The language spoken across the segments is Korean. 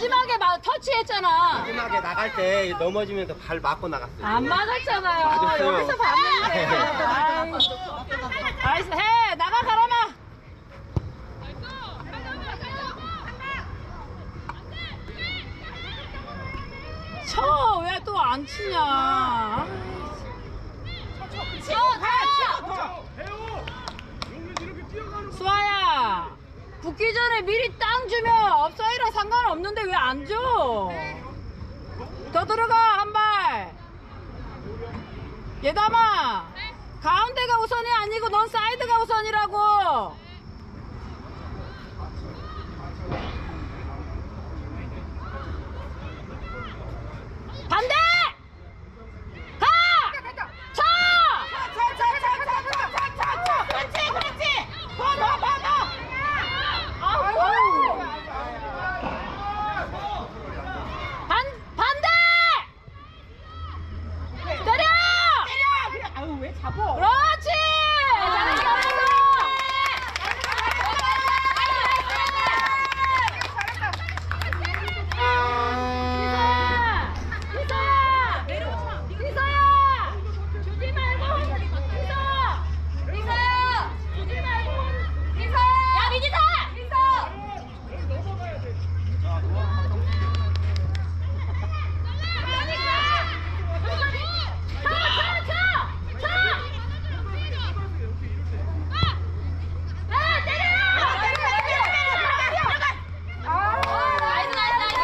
마지막에 막 터치했잖아. 마지막에 나갈 때 넘어지면서 발 맞고 나갔어요. 안 맞았잖아요. 맞았어요. 여기서 봤는데. 아이, 나이스. 해. 나가, 가라마. 쳐. 왜 또 안 치냐. 수아야. 붙기 전에 미리 땅 주면 업사이랑 상관없는데 왜 안 줘? 더 들어가, 한 발. 예담아 가운데가 우선이 아니고 넌 사이드가 우선이라고 반대 가! 차! 그렇지 그렇지 더더더더 반 반대 때려 아유 왜 잡어? 그렇지! 잘했어, 잘했어! 희서야! 희서야! 희서야! 주지 말고! 희서! 희서야! 주지 말고! 희서! 야, 민지사! 희서! 차, 차, 차! 차! 아, 때려! 때려, 때려, 때려! 아, 나이스, 나이스, 나이스!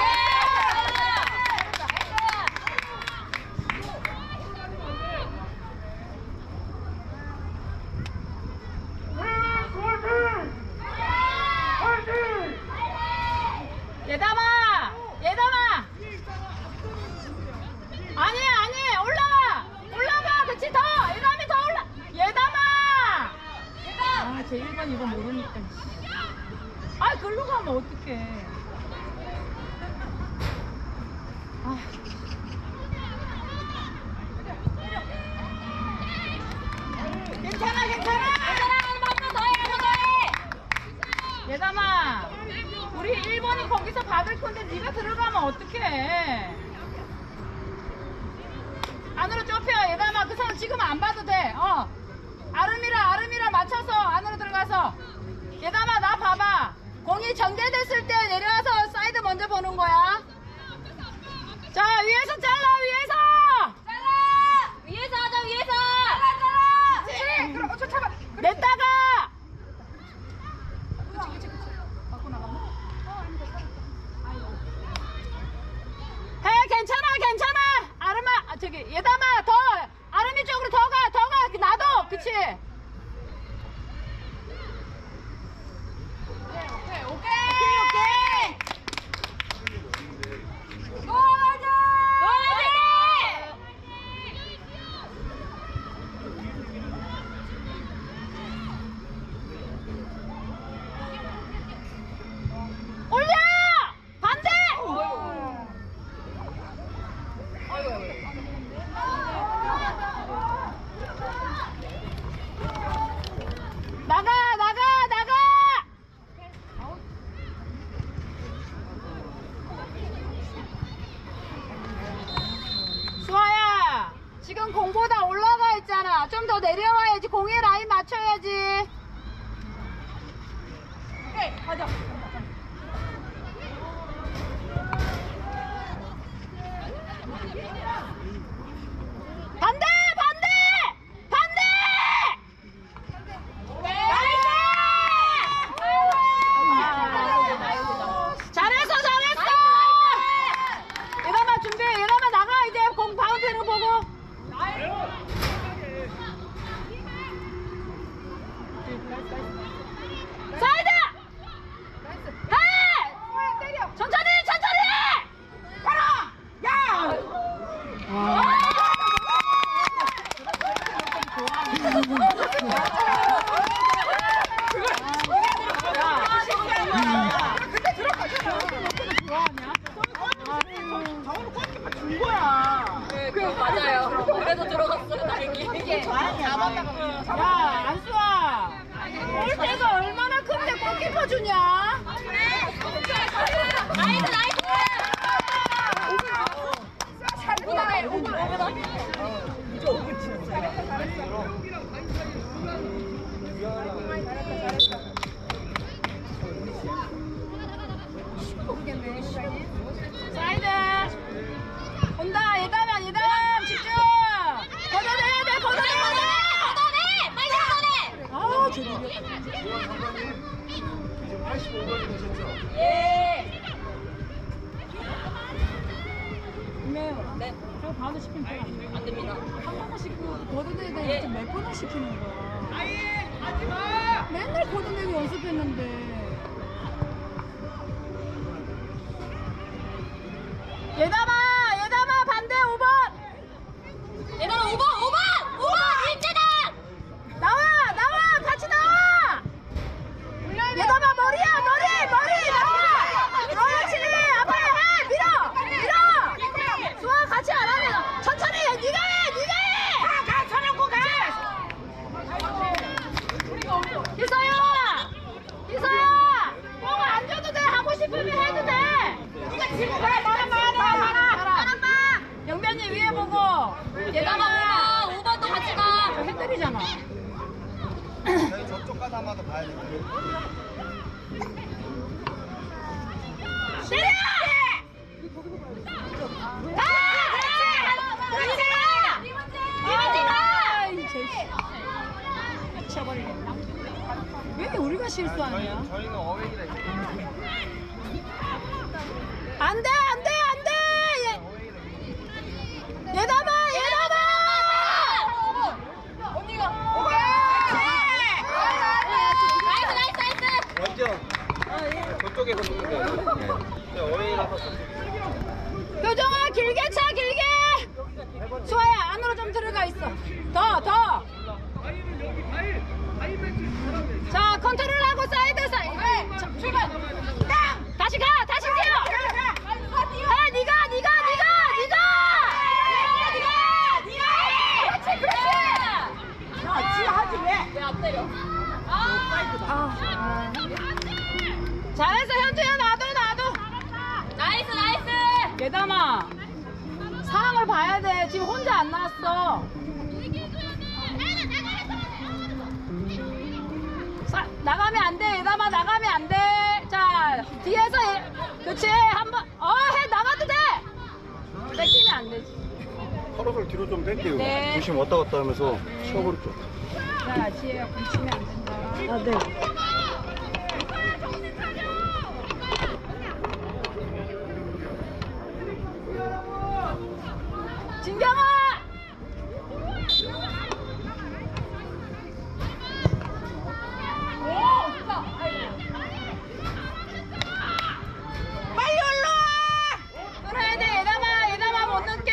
예담아! 예담아! 아니 아니 올라가 올라가 그치 더 예담이 더 올라 예담아 예담 아제 1번 이거 모르니까 아 글로 가면 어떡해 아. 괜찮아 괜찮아 한번 더 해, 한번 더 해. 예담아 우리 1번이 거기서 받을 건데 네가 들어가면 어떡해 안으로 좁혀 예담아 그 사람 지금 안 봐도 돼 어. 아름이랑 아름이랑 맞춰서 안으로 들어가서. 예담아 나 봐봐. 공이 전개됐을 때 내려와서 사이드 먼저 보는 거야. 자 위에서 잘라 위에서! 잘라! 위에서 하자 위에서! 잘라 잘라! 그렇지. 그럼 어저 잡아. 냈다가! 그렇지 그렇지 그렇지. 맞고 나갔나? 어 아니다. 해 괜찮아 괜찮아! 아름아 아, 저기 예담아 더 아름이 쪽으로 더 가 더 가 나도 그치 오케이 오케이. 오케이 오케이 고마워. 올려 반대 나가 나가 나가 수아야 지금 공보다 올라가 있잖아 좀 더 내려와야지 공에 라인 맞춰야지 오케이 가자. 반대 반대 반대 잘했어 잘했어 이러면 준비 이러면 나가 이제 공 바운드는 보 거듭내야 예. 되는데 몇 번을 시키는 거야. 아예 하지 마. 맨날 거듭내기 연습했는데. 예담아 반대 5번. 얘들아 5번 5번 5번 일제단. 나와, 나와, 같이 나와. 예담아 머리야, 머리, 머리, 나와. 그렇지, 아빠 해, 밀어, 밀어. 수아 같이 안 하면 천천히 해, 네가 해, 네가 해. 가, 가, 서령고 가. 희서야, 희서야, 뽕안 줘도 돼, 하고 싶으면 해도 돼. 네가 지금 가, 나랑 봐, 나랑 봐. 영변이 위에 보고. 얘들아 5번 5번도 같이 가. 저 해드리잖아. 저희 저쪽 가서 한 번 더 봐야 되거든요. 때려! 가! 그렇지! 이문지 가! 미쳐버리겠다. 왜 우리가 실수하냐? 저희, 저희는 어웨이라 안 돼, 안 돼, 안 돼! 얘, 얘담아, 얘담아! 언니가. 오케이! 나이스 나이스 나이스. 완전 저쪽에서 보면 돼요. 네. 어웨이라서 표정아, 길게 차, 길게! 수아야, 안으로 좀 들어가 있어. 더, 더! 자, 컨트롤하고 사이드 사이드. 자, 출발. 땅! 다시 가, 다시 뛰어. 가, 네가, 네가, 네가, 네가. 네가, 네가 해. 그렇지, 그렇지. 야, 지가 하지 왜? 왜 안 때려? 아, 잘했어, 현주야, 나도, 나도. 나이스 나이스. 예담아, 상황을 봐야 돼. 지금 혼자 안 나왔어. 사- 나가면 안 돼, 예담아, 나가면 안 돼. 자, 뒤에서, 예, 그렇지, 한 번, 어, 해, 나가도 돼. 뺏기면 안 되지. 서로를 뒤로 좀 뺄게요. 네. 중심 왔다 갔다 하면서 치워버릴게요. 자, 지혜야, 굶치면 안 된다. 아, 네. 진경아! 빨리 올라와! 끊어야 돼, 예담아, 예담아, 못 늦게.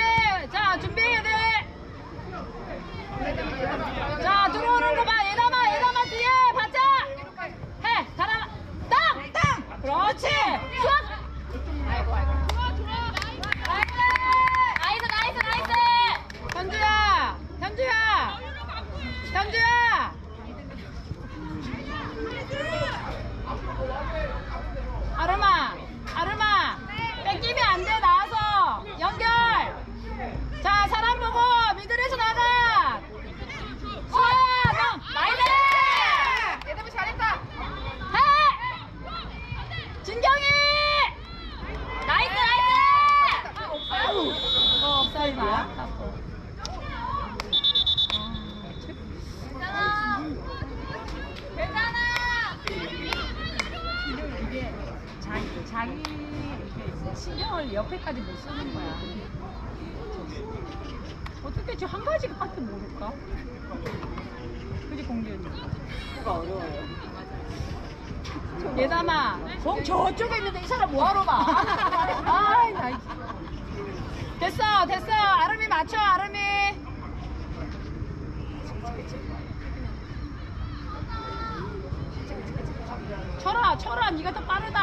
자, 준비해야 돼. 자, 들어오는 거 봐. 얘담아, 얘담아, 뒤에 받자. 해, 가라. 땅! 땅! 그렇지. 수학! 아이고, 아이고. 나이스 나이스 나이스. 현주야! 현주야! 현주야! 아름아! 아름아! 뺏기면 안 돼, 나와서! 연결! 자, 사람 보고 미들에서 나가! 수아야! 너! 나이스! 얘들아 잘했다! 해! 진경이! 나이스 나이스. 아우! 어, 없사이드야? 괜찮아. 괜찮아. 이게 자기, 자기 이렇게 신경을 옆에까지 못 쓰는 거야. 어떻게 저 한 가지밖에 모를까? 그지 공주님? 그가 어려워요. 저쪽에 있는데 이 사람 뭐하러 봐? 아이, 나. 이- 됐어, 됐어. 아름이 맞춰, 아름이. 쳐라, 쳐라. 네가 더 빠르다.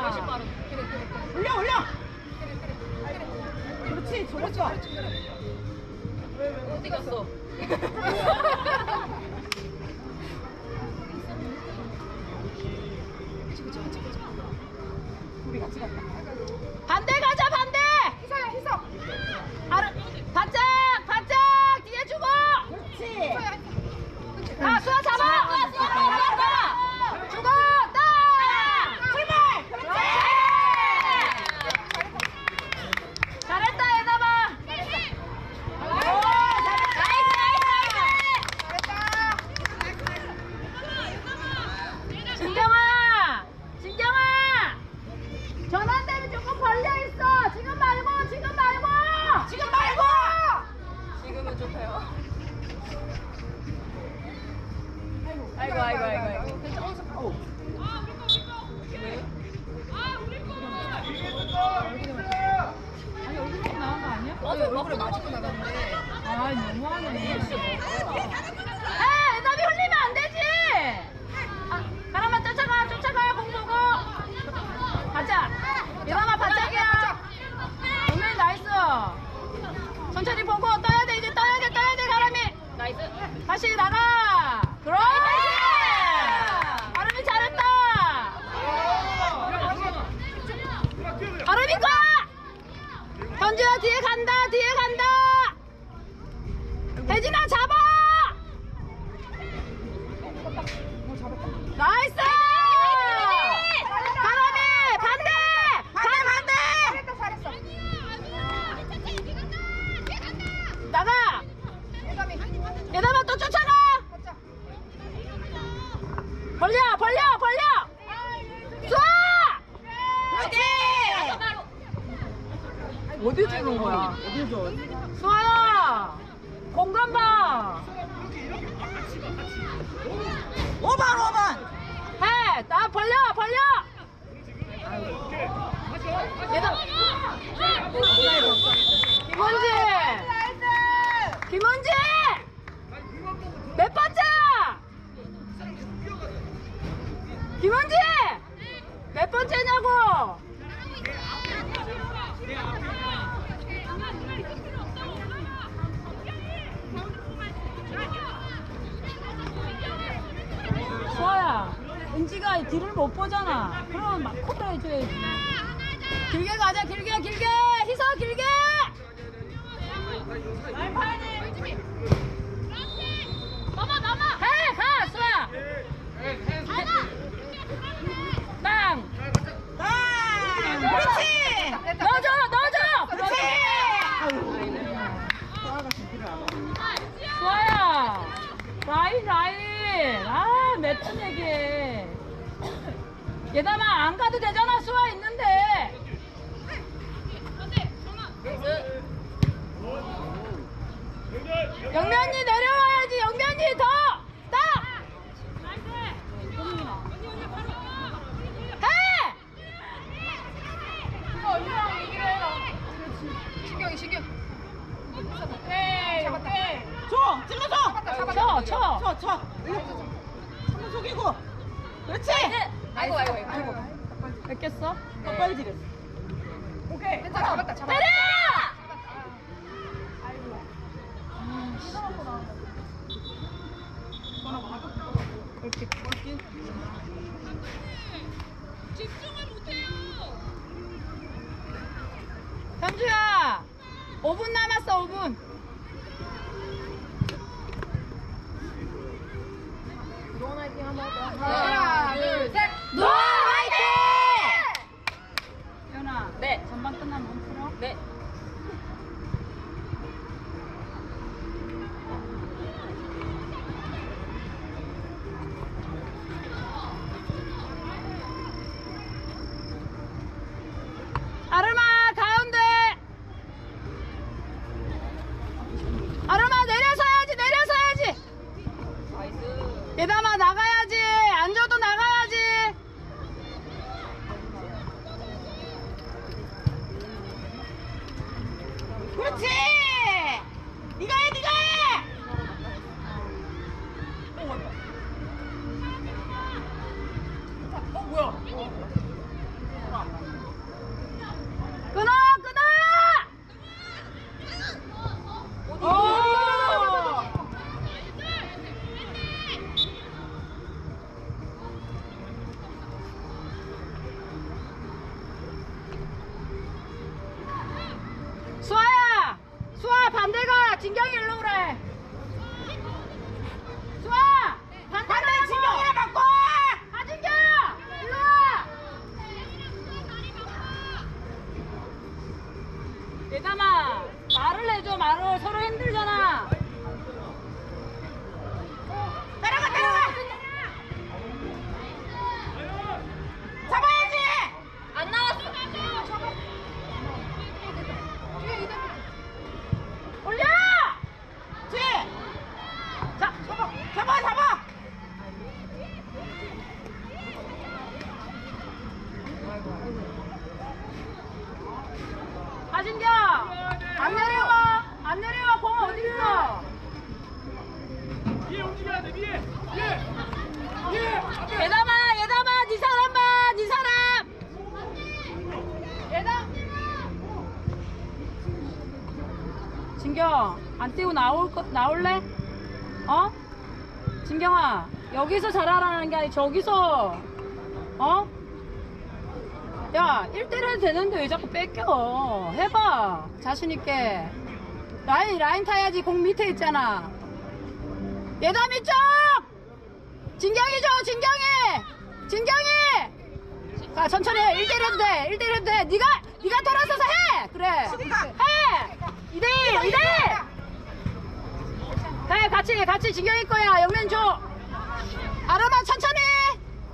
훨씬 빠르. 올려, 올려. 그렇지, 저거 좋아. 어디 갔어? 우리 같이 가자, 반대. 희 어제 얼굴에 마시고 나갔는데. 아, 너무하네. 아, 몇번 얘기해. 얘들아, 안 가도 되잖아, 수아 있는데! 영면이 내려와야지, 영면이 더! 딱! 해! 신경이 신경. 줘 찔러줘 쳐, 쳐! 쳐 쳐 속이고. 그렇지? 아이고 아이고 아이고. 뺏겼어? 더 빨리 지금 괜찮아 잡았다 잡았다. 때려! 현주야. 5분 남았어 5분 Come on, come on. 예담아. 말을 해줘. 말을 서로 힘들잖아 뛰고 나올 거 나올래 어 진경아 여기서 잘하라는 게 아니라 저기서 어 야, 1대1 해도 되는데 왜 자꾸 뺏겨? 해봐. 자신있게. 라인, 라인 타야지. 공 밑에 있잖아. 예담이 쪽! 진경이 줘, 진경이! 진경이! 가, 천천히 해. 1대1 해도 돼. 1대1 해도 돼. 니가, 니가 돌아서서 해! 그래. 같이 진격일 거야 영면 줘. 아람아 천천히.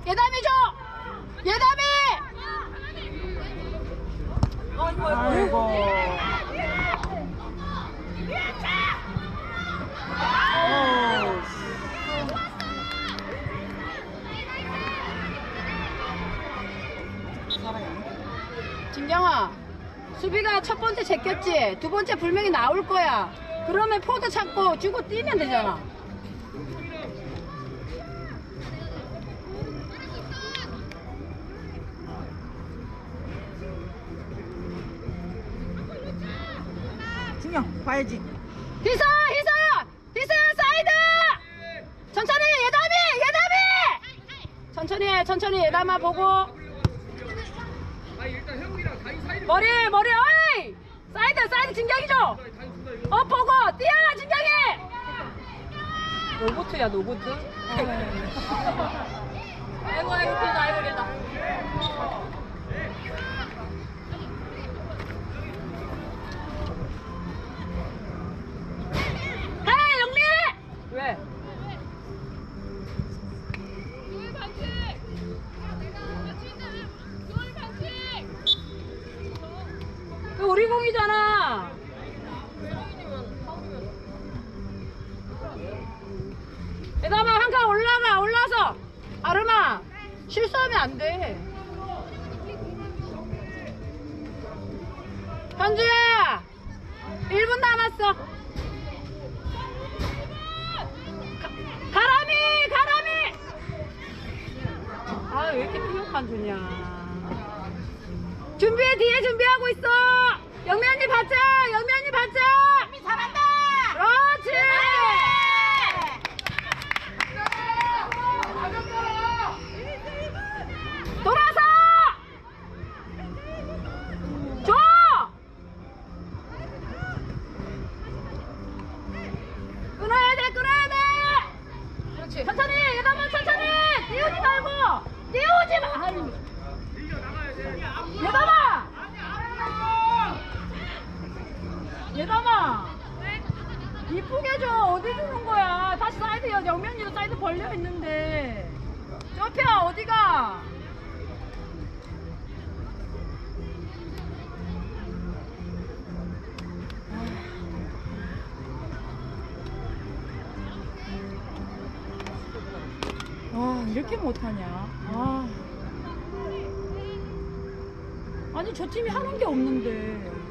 예담이 줘. 예담이. 아이고. 진경아 수비가 첫 번째 제꼈지? 두 번째 불명이 나올 거야. 그러면 포드 찾고 주고 뛰면 되잖아. 봐야지 희서! 희서! 희서 사이드! 천천히 예담이! 예담이! 천천히 해 천천히 예담아 보고 머리 머리 어이! 사이드 사이드 진경이 줘! 어 보고 뛰어 진경이! 로보트야 로보트? 아이고 아이고 아이고 길다. 준비해 뒤에 준비하고 있어. 영미 언니 받자. 영미 언니 받자. 영미 잘한다 그렇지. 사이드 여 영면이도 사이드 벌려 있는데. 좁혀 어디가? 아 이렇게 못하냐? 아. 아니 저 팀이 하는 게 없는데.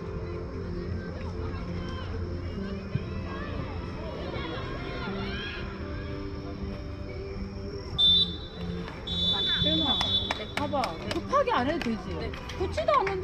해도 되지. 붙지도 않는데.